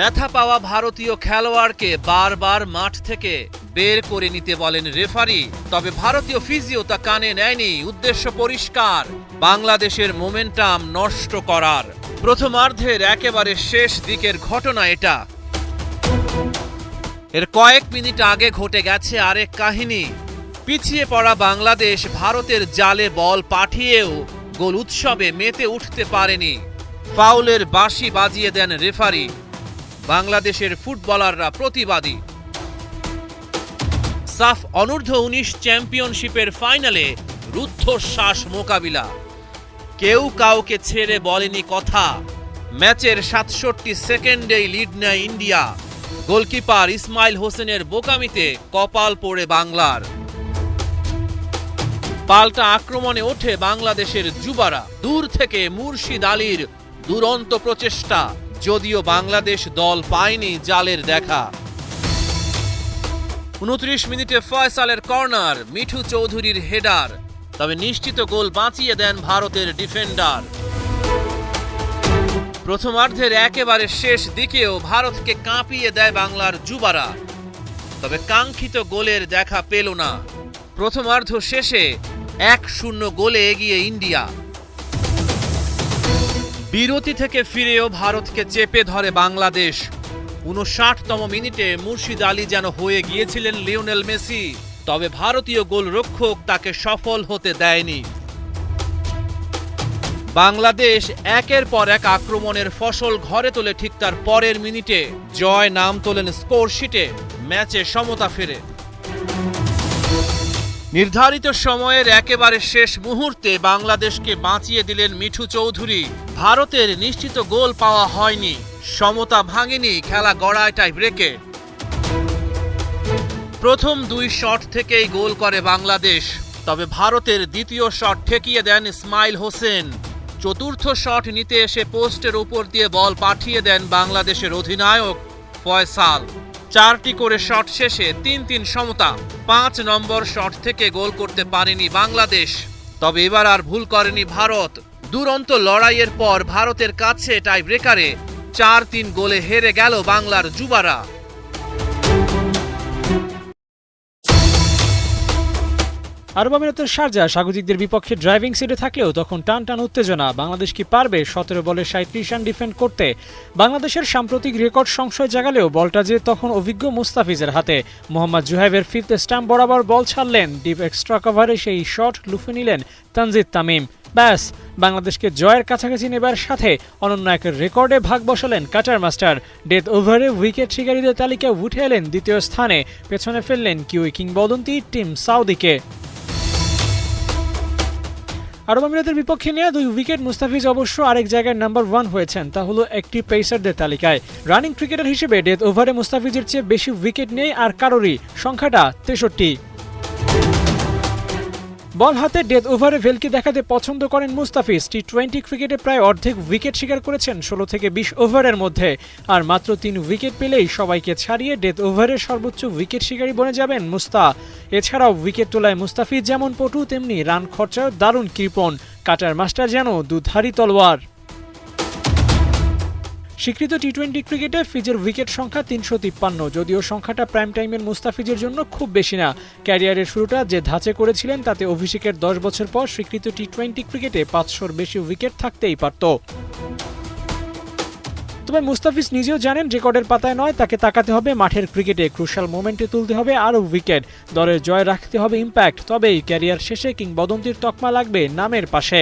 ব্যথা পাওয়া ভারতীয় খেলোয়াড়কে বারবার মাঠ থেকে বের করে নিতে বলেন রেফারি। তবে ভারতীয় ফিজিও তা কানে নেয়নি। উদ্দেশ্য পরিষ্কার, বাংলাদেশের মোমেন্টাম নষ্ট করার। প্রথমার্ধের একেবারে শেষ দিকের ঘটনা এটা। এর কয়েক মিনিট আগে ঘটে গেছে আরেক কাহিনী। পিছিয়ে পড়া বাংলাদেশ ভারতের জালে বল পাঠিয়েও গোল উৎসবে মেতে উঠতে পারেনি। ফাউলের বাঁশি বাজিয়ে দেন রেফারি। বাংলাদেশের ফুটবলাররা প্রতিবাদী। সাফ অনূর্ধ্ব উনিশ চ্যাম্পিয়নশিপের ফাইনালে রুদ্ধশ্বাস মোকাবিলা। কেউ কাউকে ছেড়ে বলেনি কথা। ম্যাচের সাতষট্টি সেকেন্ডেই লিড নেয় ইন্ডিয়া। গোলকিপার ইসমাইল হোসেনের বোকামিতে কপাল পড়ে বাংলার। পাল্টা আক্রমণে ওঠে বাংলাদেশের যুবারা। দূর থেকে মুর্শিদ আলীর দুরন্ত প্রচেষ্টা। যদিও বাংলাদেশ দল পায়নি জালের দেখা। উনত্রিশ মিনিটে ফয়সালের কর্নার, মিঠু চৌধুরীর হেডার। তবে নিশ্চিত গোল বাঁচিয়ে দেন ভারতের ডিফেন্ডার। প্রথমার্ধের একেবারে শেষ দিকেও ভারতকে কাঁপিয়ে দেয় বাংলার যুবারা। তবে কাঙ্ক্ষিত গোলের দেখা পেল না। প্রথমার্ধ শেষে এক শূন্য গোলে এগিয়ে ইন্ডিয়া। বিরতি থেকে ফিরেও ভারতকে চেপে ধরে বাংলাদেশ। উনষাটতম মিনিটে মুর্শিদ আলী যেন হয়ে গিয়েছিলেন লিওনেল মেসি, তবে ভারতীয় গোলরক্ষক তাকে সফল হতে দেয়নি। বাংলাদেশ একের পর এক আক্রমণের ফসল ঘরে তোলে ঠিক তার পরের মিনিটে। জয় নাম তোলেন স্কোর শিটে ম্যাচে সমতা ফেরে। নির্ধারিত সময়ের একেবারে শেষ মুহূর্তে বাংলাদেশকে বাঁচিয়ে দিলেন মিঠু চৌধুরী। ভারতের নিশ্চিত গোল পাওয়া হয়নি। সমতা ভাঙেনি খেলা গড়ায় টাই ব্রেকে প্রথম দুই শট থেকেই গোল করে বাংলাদেশ। তবে ভারতের দ্বিতীয় শট ঠেকিয়ে দেন ইসমাইল হোসেন। চতুর্থ শট নিতে এসে পোস্টের উপর দিয়ে বল পাঠিয়ে দেন বাংলাদেশের অধিনায়ক ফয়সাল। চারটি করে শট শেষে তিন তিন সমতা। পাঁচ নম্বর শট থেকে গোল করতে পারেনি বাংলাদেশ। তবে এবার আর ভুল করেনি ভারত। দুরন্ত লড়াইয়ের পর ভারতের কাছে টাই ব্রেকারে চার তিন গোলে হেরে গেল বাংলার যুবারা। আরব আমিরাতের স্বাগতিকদের বিপক্ষে ড্রাইভিং সিটে থাকলেও তখন টান টান উত্তেজনা। বাংলাদেশ কি পারবে? সতেরো বলে সাঁত্রিশ রান ডিফেন্ড করতে। বাংলাদেশের সাম্প্রতিক রেকর্ড সংশয় জাগালেও বলটা যে তখন অভিজ্ঞ মুস্তাফিজের হাতে। মোহাম্মদ জুহাইবের ফিফথ স্ট্যাম্প বরাবর বল ছাড়লেন। ডিপ এক্সট্রা কভারে সেই শট লুফে নিলেন তানজিদ তামিম। ব্যাস, বাংলাদেশকে জয়ের কাছাকাছি নেবার সাথে অনন্য রেকর্ডে ভাগ বসালেন কাটার মাস্টার। ডেথ ওভারে উইকেট শিকারীদের তালিকায় উঠে এলেন দ্বিতীয় স্থানে। পেছনে ফেললেন কিউই কিংবদন্তি টিম সাউদিকে। আরব আমিরাতের বিপক্ষে নিয়ে দুই উইকেট মুস্তাফিজ অবশ্য আরেক জায়গায় নাম্বার ওয়ান হয়েছেন, তা হলো একটি পেসারদের তালিকায়। রানিং ক্রিকেটার হিসেবে ডেথ ওভারে মুস্তাফিজের চেয়ে বেশি উইকেট নেই আর কারোরই, সংখ্যাটা তেষট্টি। বল হাতে ডেথ ওভারে ভেলকি দেখাতে পছন্দ করেন মুস্তাফিজ। টি টোয়েন্টি ক্রিকেটে প্রায় অর্ধেক উইকেট শিকার করেছেন ষোলো থেকে বিশ ওভারের মধ্যে। আর মাত্র তিন উইকেট পেলেই সবাইকে ছাড়িয়ে ডেথ ওভারের সর্বোচ্চ উইকেট শিকারী বনে যাবেন মুস্তা। এছাড়াও উইকেট তোলায় মুস্তাফিজ যেমন পটু, তেমনি রান খরচায় দারুণ কৃপণ। কাটার মাস্টার যেন দুধারী তলোয়ার। স্বীকৃত টি টোয়েন্টি ক্রিকেটে ফিজের উইকেট সংখ্যা তিনশো তিপ্পান্ন, যদিও সংখ্যাটা প্রাইম টাইমের মুস্তাফিজের জন্য খুব বেশি না। ক্যারিয়ারের শুরুটা যে ধাঁচে করেছিলেন, তাতে অভিষেকের দশ বছর পর স্বীকৃত টি টোয়েন্টি ক্রিকেটে পাঁচশোর বেশি উইকেট থাকতেই পারত। তবে মুস্তাফিজ নিজেও জানেন, রেকর্ডের পাতায় নয়, তাকে তাকাতে হবে মাঠের ক্রিকেটে ক্রুশাল মোমেন্টে তুলতে হবে আরও উইকেট দলের জয় রাখতে হবে ইম্প্যাক্ট তবেই ক্যারিয়ার শেষে কিংবদন্তির তকমা লাগবে নামের পাশে।